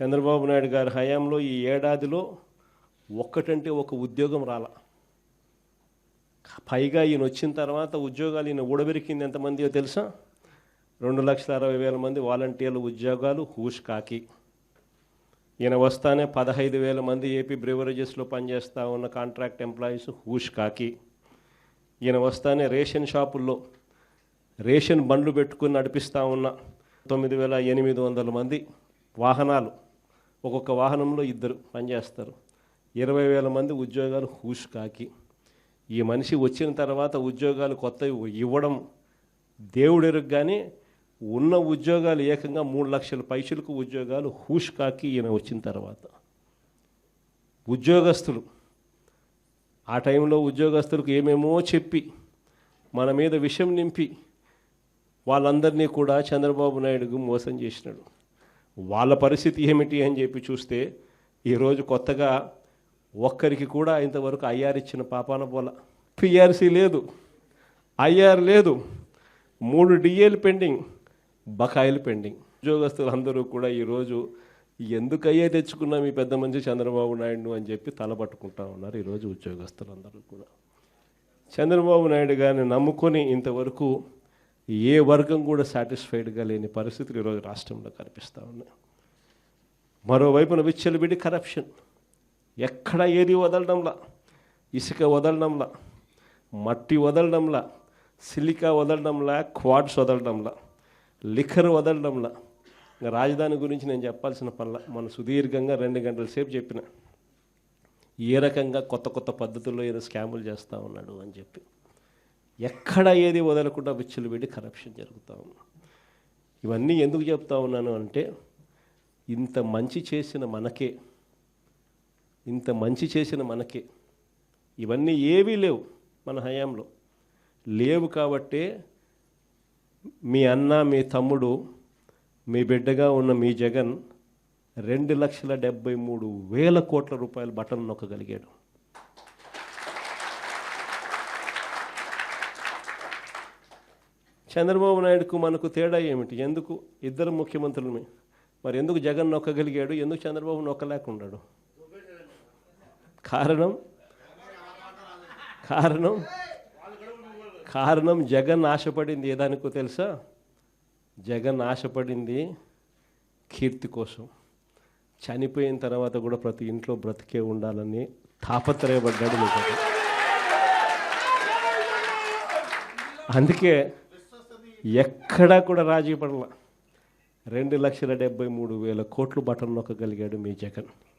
చంద్రబాబు నాయుడు గారి హయాంలో ఈ ఏడాదిలో ఒక్కటంటే ఒక ఉద్యోగం రాల. పైగా ఈయన వచ్చిన తర్వాత ఉద్యోగాలు ఈయన ఊడబెరికింది ఎంతమందియో తెలుసా? రెండు లక్షల అరవై వేల మంది వాలంటీర్లు ఉద్యోగాలు హూష్ కాకి ఈయన వస్తానే పదహైదు వేల మంది ఏపీ బ్రివరేజెస్లో పనిచేస్తూ ఉన్న కాంట్రాక్ట్ ఎంప్లాయీస్ హూష్ కాకి ఈయన వస్తానే రేషన్ షాపుల్లో రేషన్ బండ్లు పెట్టుకుని నడిపిస్తూ ఉన్న తొమ్మిది వేల ఎనిమిది వందల మంది వాహనాలు ఒక్కొక్క వాహనంలో ఇద్దరు పనిచేస్తారు. ఇరవై వేల మంది ఉద్యోగాలు హూష్ కాకి. ఈ మనిషి వచ్చిన తర్వాత ఉద్యోగాలు కొత్తవి ఇవ్వడం దేవుడెరుగు కానీ ఉన్న ఉద్యోగాలు ఏకంగా మూడు లక్షల పైసలకు ఉద్యోగాలు హూష్ కాకి ఈయన వచ్చిన తర్వాత. ఉద్యోగస్తులు. ఆ టైంలో ఉద్యోగస్తులకు ఏమేమో చెప్పి మన మీద విషం నింపి వాళ్ళందరినీ కూడా చంద్రబాబు నాయుడుకు మోసం చేసినాడు. వాళ్ళ పరిస్థితి ఏమిటి అని చెప్పి చూస్తే ఈరోజు కొత్తగా ఒక్కరికి కూడా ఇంతవరకు ఐఆర్ ఇచ్చిన పాపాన పోల. పిఆర్సీ లేదు. ఐఆర్ లేదు. మూడు డిఏలు పెండింగ్ బకాయిలు పెండింగ్. ఉద్యోగస్తులు అందరూ కూడా ఈరోజు ఎందుకయ్యే తెచ్చుకున్నాం ఈ పెద్ద మంచి చంద్రబాబు నాయుడు అని చెప్పి తలపట్టుకుంటా ఉన్నారు ఈరోజు ఉద్యోగస్తులు అందరూ కూడా. చంద్రబాబు నాయుడు గారిని నమ్ముకొని ఇంతవరకు ఏ వర్గం కూడా సాటిస్ఫైడ్గా లేని పరిస్థితులు ఈరోజు రాష్ట్రంలో కనిపిస్తూ ఉన్నాయి. మరోవైపున విచ్చలవిడి కరప్షన్. ఎక్కడ ఏది వదలడంలా? ఇసుక వదలడంలా? మట్టి వదలడంలా? సిలికా వదలడంలా? క్వాడ్స్ వదలడంలా? లిఖర్ వదలడంలా? రాజధాని గురించి నేను చెప్పాల్సిన పనుల మన సుదీర్ఘంగా రెండు గంటల సేపు చెప్పిన. ఏ రకంగా కొత్త కొత్త పద్ధతుల్లో ఏదో స్కాములు చేస్తూ ఉన్నాడు అని చెప్పి. ఎక్కడ ఏది వదలకుండా విచ్చులు పెట్టి కరప్షన్ జరుగుతూ ఇవన్నీ ఎందుకు చెప్తా ఉన్నాను అంటే ఇంత మంచి చేసిన మనకే ఇంత మంచి చేసిన మనకే ఇవన్నీ ఏవీ లేవు మన హయాంలో. లేవు కాబట్టే మీ అన్న మీ తమ్ముడు మీ బిడ్డగా ఉన్న మీ జగన్ రెండు లక్షల డెబ్బై మూడు వేల కోట్ల రూపాయలు బటన్ నొక్కగలిగాడు. చంద్రబాబు నాయుడుకు మనకు తేడా ఏమిటి? ఎందుకు ఇద్దరు ముఖ్యమంత్రులమే మరి ఎందుకు జగన్ నొక్కగలిగాడు? ఎందుకు చంద్రబాబు నొక్కలేకున్నాడు కారణం? కారణం? కారణం జగన్ ఆశపడింది. ఏ దానికో తెలుసా? జగన్ ఆశపడింది కీర్తి కోసం. చనిపోయిన తర్వాత కూడా ప్రతి ఇంట్లో బ్రతికే ఉండాలని తాపత్రయపడ్డాడు అందుకే ఎక్కడా కూడా రాజీ పడల. రెండు లక్షల డెబ్బై మూడు వేల కోట్లు బటన్ నొక్కగలిగాడు మీ జగన్.